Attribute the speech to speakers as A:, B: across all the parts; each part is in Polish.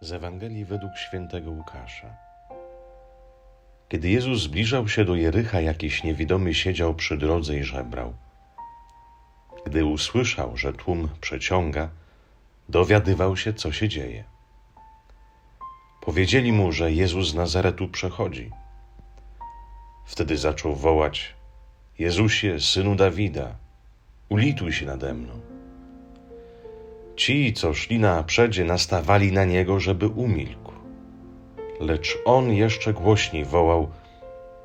A: Z Ewangelii według świętego Łukasza. Kiedy Jezus zbliżał się do Jericha, jakiś niewidomy siedział przy drodze i żebrał. Gdy usłyszał, że tłum przeciąga, dowiadywał się, co się dzieje. Powiedzieli mu, że Jezus z Nazaretu przechodzi. Wtedy zaczął wołać: Jezusie, synu Dawida, ulituj się nade mną. Ci, co szli na przedzie, nastawali na niego, żeby umilkł. Lecz on jeszcze głośniej wołał: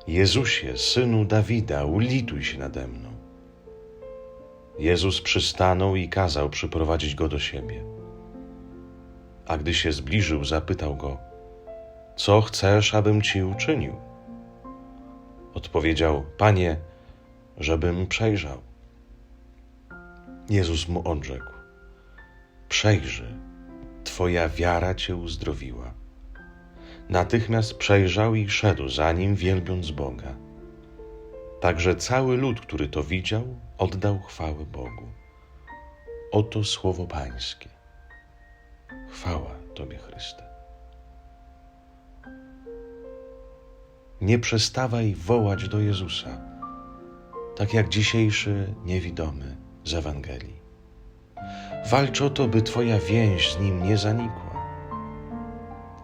A: Jezusie, synu Dawida, ulituj się nade mną. Jezus przystanął i kazał przyprowadzić go do siebie. A gdy się zbliżył, zapytał go: Co chcesz, abym ci uczynił? Odpowiedział: Panie, żebym przejrzał. Jezus mu odrzekł: Przejrzy, Twoja wiara cię uzdrowiła. Natychmiast przejrzał i szedł za nim, wielbiąc Boga. Także cały lud, który to widział, oddał chwałę Bogu. Oto słowo Pańskie. Chwała Tobie, Chryste. Nie przestawaj wołać do Jezusa, tak jak dzisiejszy niewidomy z Ewangelii. Walcz o to, by Twoja więź z Nim nie zanikła.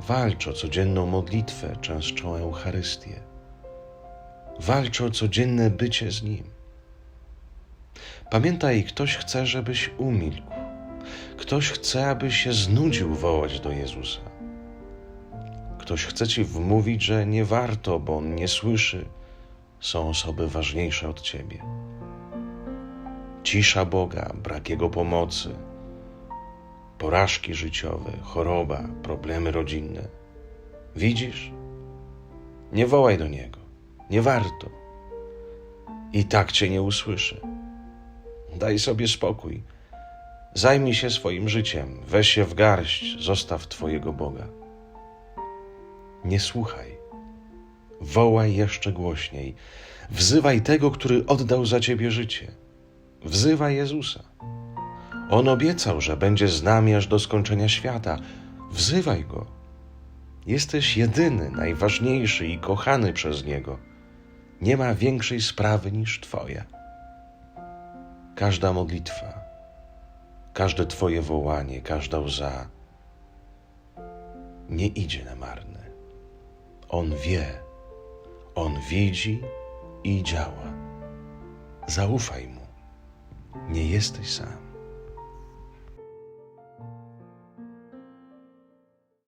A: Walcz o codzienną modlitwę, częstszą Eucharystię. Walcz o codzienne bycie z Nim. Pamiętaj, ktoś chce, żebyś umilkł. Ktoś chce, abyś się znudził wołać do Jezusa. Ktoś chce ci wmówić, że nie warto, bo on nie słyszy. Są osoby ważniejsze od ciebie. Cisza Boga, brak Jego pomocy, porażki życiowe, choroba, problemy rodzinne. Widzisz? Nie wołaj do Niego. Nie warto. I tak Cię nie usłyszy. Daj sobie spokój. Zajmij się swoim życiem, weź się w garść, zostaw Twojego Boga. Nie słuchaj. Wołaj jeszcze głośniej. Wzywaj tego, który oddał za Ciebie życie. Wzywaj Jezusa. On obiecał, że będzie z nami aż do skończenia świata. Wzywaj Go. Jesteś jedyny, najważniejszy i kochany przez Niego. Nie ma większej sprawy niż Twoja. Każda modlitwa, każde Twoje wołanie, każda łza nie idzie na marne. On wie, On widzi i działa. Zaufaj Mu. Nie jesteś sam.